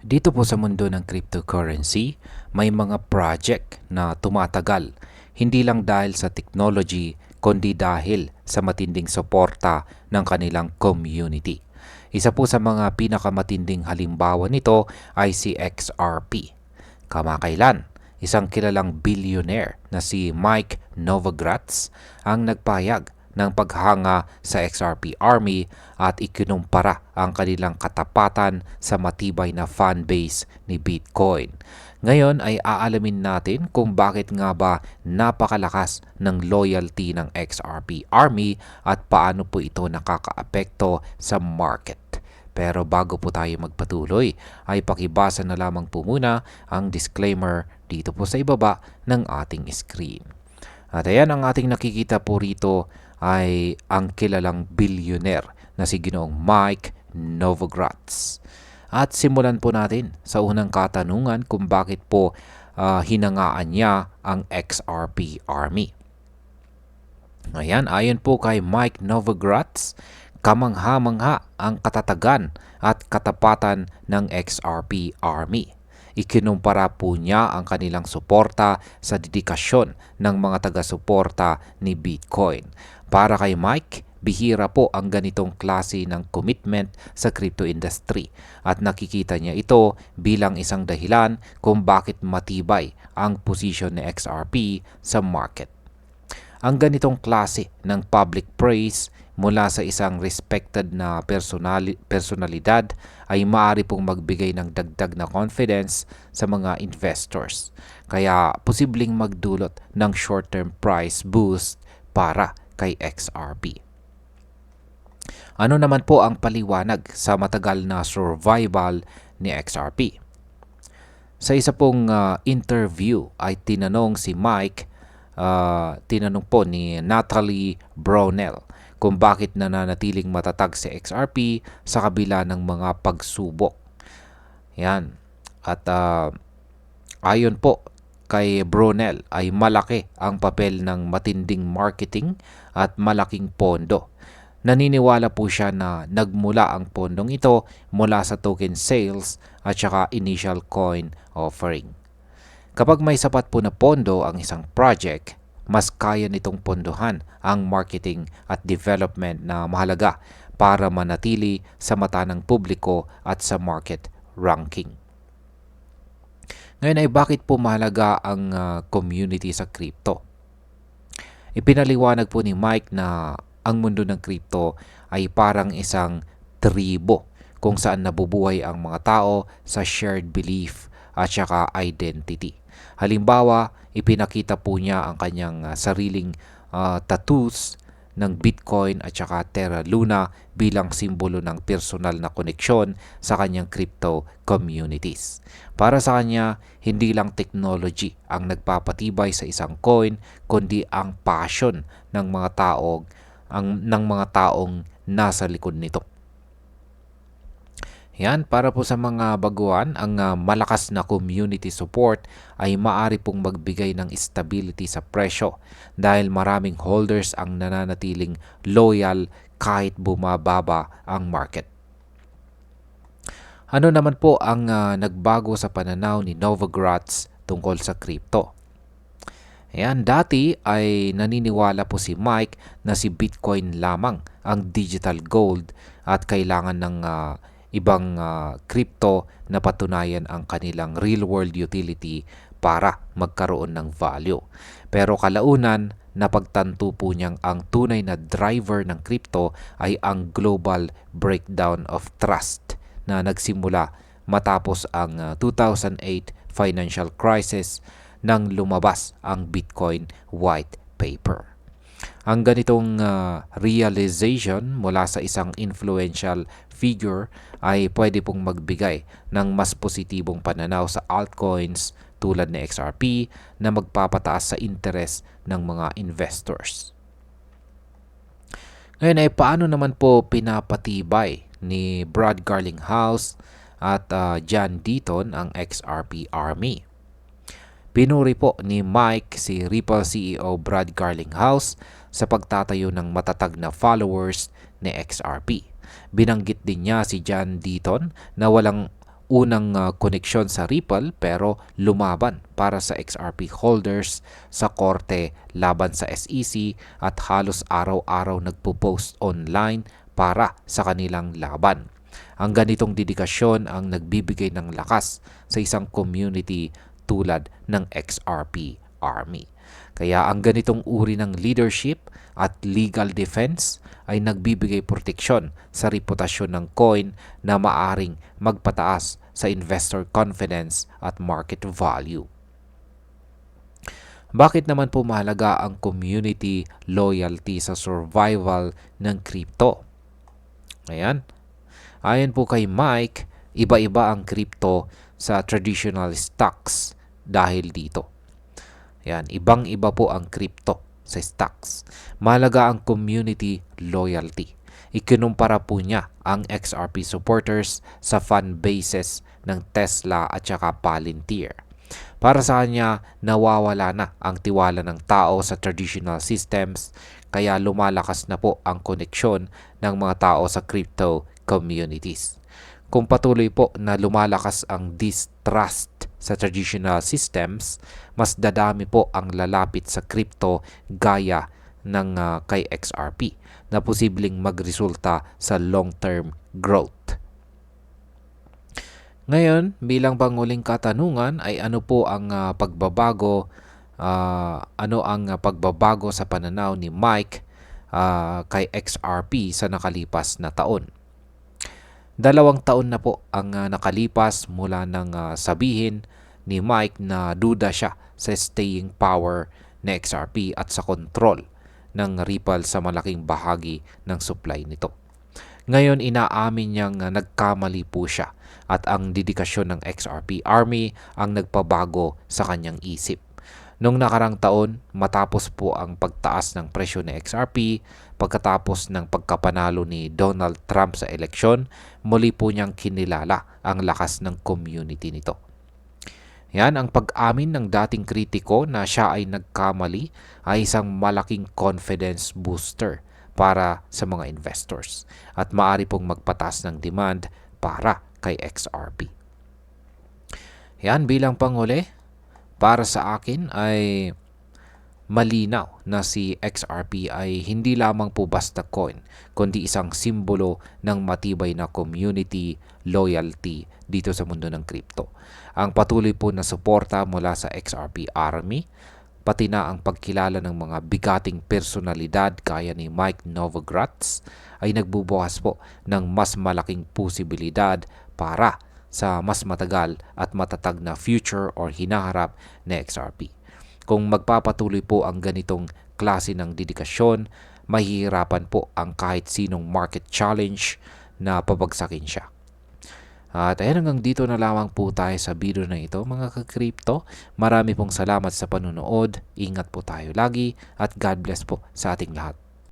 Dito po sa mundo ng cryptocurrency, may mga project na tumatagal. Hindi lang dahil sa technology, kundi dahil sa matinding suporta ng kanilang community. Isa po sa mga pinakamatinding halimbawa nito ay si XRP. Kamakailan, isang kilalang billionaire na si Mike Novogratz ang nagpayag ng paghanga sa XRP Army at ikinumpara ang kanilang katapatan sa matibay na fanbase ni Bitcoin. Ngayon ay aalamin natin kung bakit nga ba napakalakas ng loyalty ng XRP Army at paano po ito nakakaapekto sa market. Pero bago po tayo magpatuloy, ay pakibasa na lamang po muna ang disclaimer dito po sa ibaba ng ating screen. At ayan ang ating nakikita po rito ay ang kilalang billionaire na si Ginoong Mike Novogratz. At simulan po natin sa unang katanungan kung bakit po uh, hinangaan niya ang XRP Army. Ayan, ayon po kay Mike Novogratz, kamangha-mangha ang katatagan at katapatan ng XRP Army. Ikinumpara po niya ang kanilang suporta sa dedikasyon ng mga taga-suporta ni Bitcoin. Para kay Mike, bihira po ang ganitong klase ng commitment sa crypto industry at nakikita niya ito bilang isang dahilan kung bakit matibay ang posisyon ni XRP sa market. Ang ganitong klase ng public praise mula sa isang respected na personali- personalidad ay maaari pong magbigay ng dagdag na confidence sa mga investors. Kaya posibleng magdulot ng short-term price boost para kay XRP. Ano naman po ang paliwanag sa matagal na survival ni XRP? Sa isa pong uh, interview ay tinanong si Mike, uh, tinanong po ni Natalie Brownell kung bakit nananatiling matatag si XRP sa kabila ng mga pagsubok. Yan. At uh, ayon po kay Brunel ay malaki ang papel ng matinding marketing at malaking pondo. Naniniwala po siya na nagmula ang pondong ito mula sa token sales at saka initial coin offering. Kapag may sapat po na pondo ang isang project, mas kaya nitong pondohan ang marketing at development na mahalaga para manatili sa mata ng publiko at sa market ranking. Ngayon ay bakit po mahalaga ang uh, community sa crypto? Ipinaliwanag po ni Mike na ang mundo ng crypto ay parang isang tribo kung saan nabubuhay ang mga tao sa shared belief at saka identity. Halimbawa, ipinakita po niya ang kanyang uh, sariling uh, tattoos ng Bitcoin at saka Terra Luna bilang simbolo ng personal na koneksyon sa kanyang crypto communities. Para sa kanya, hindi lang technology ang nagpapatibay sa isang coin, kundi ang passion ng mga tao ang ng mga taong nasa likod nito. Yan, para po sa mga baguhan, ang uh, malakas na community support ay maari pong magbigay ng stability sa presyo dahil maraming holders ang nananatiling loyal kahit bumababa ang market. Ano naman po ang uh, nagbago sa pananaw ni Novogratz tungkol sa crypto? Ayan, dati ay naniniwala po si Mike na si Bitcoin lamang ang digital gold at kailangan ng uh, ibang uh, crypto na patunayan ang kanilang real world utility para magkaroon ng value. Pero kalaunan, napagtanto po niyang ang tunay na driver ng crypto ay ang global breakdown of trust na nagsimula matapos ang uh, 2008 financial crisis nang lumabas ang Bitcoin white paper. Ang ganitong uh, realization mula sa isang influential figure ay pwede pong magbigay ng mas positibong pananaw sa altcoins tulad ni XRP na magpapataas sa interest ng mga investors. Ngayon ay paano naman po pinapatibay ni Brad Garlinghouse at uh, John Deaton ang XRP Army? Pinuri po ni Mike si Ripple CEO Brad Garlinghouse sa pagtatayo ng matatag na followers ni XRP. Binanggit din niya si John Deaton na walang unang ah, koneksyon sa Ripple pero lumaban para sa XRP holders sa korte laban sa SEC at halos araw-araw nagpo-post online para sa kanilang laban. Ang ganitong dedikasyon ang nagbibigay ng lakas sa isang community tulad ng XRP Army. Kaya ang ganitong uri ng leadership at legal defense ay nagbibigay proteksyon sa reputasyon ng coin na maaring magpataas sa investor confidence at market value. Bakit naman po mahalaga ang community loyalty sa survival ng crypto? Ayan. Ayon po kay Mike, iba-iba ang crypto sa traditional stocks dahil dito. Yan, ibang-iba po ang crypto sa stocks. Mahalaga ang community loyalty. Ikinumpara po niya ang XRP supporters sa fan bases ng Tesla at saka Palantir. Para sa kanya, nawawala na ang tiwala ng tao sa traditional systems kaya lumalakas na po ang koneksyon ng mga tao sa crypto communities. Kung patuloy po na lumalakas ang distrust sa traditional systems, mas dadami po ang lalapit sa crypto gaya ng ah, kay XRP na posibleng magresulta sa long-term growth. Ngayon, bilang panguling katanungan ay ano po ang ah, pagbabago ah, ano ang pagbabago sa pananaw ni Mike ah, kay XRP sa nakalipas na taon? Dalawang taon na po ang ah, nakalipas mula nang ah, sabihin ni Mike na duda siya sa staying power ng XRP at sa control ng Ripple sa malaking bahagi ng supply nito. Ngayon inaamin niyang ah, nagkamali po siya at ang dedikasyon ng XRP Army ang nagpabago sa kanyang isip. Noong nakarang taon, matapos po ang pagtaas ng presyo ng XRP, pagkatapos ng pagkapanalo ni Donald Trump sa eleksyon, muli po niyang kinilala ang lakas ng community nito. Yan ang pag-amin ng dating kritiko na siya ay nagkamali ay isang malaking confidence booster para sa mga investors at maari pong magpatas ng demand para kay XRP. Yan bilang panghuli, para sa akin ay malinaw na si XRP ay hindi lamang po basta coin, kundi isang simbolo ng matibay na community loyalty dito sa mundo ng crypto. Ang patuloy po na suporta mula sa XRP Army, pati na ang pagkilala ng mga bigating personalidad gaya ni Mike Novogratz ay nagbubukas po ng mas malaking posibilidad para sa mas matagal at matatag na future or hinaharap na XRP. Kung magpapatuloy po ang ganitong klase ng dedikasyon, mahihirapan po ang kahit sinong market challenge na pabagsakin siya. At ayan hanggang dito na lamang po tayo sa video na ito mga ka-crypto. Marami pong salamat sa panunood. Ingat po tayo lagi at God bless po sa ating lahat.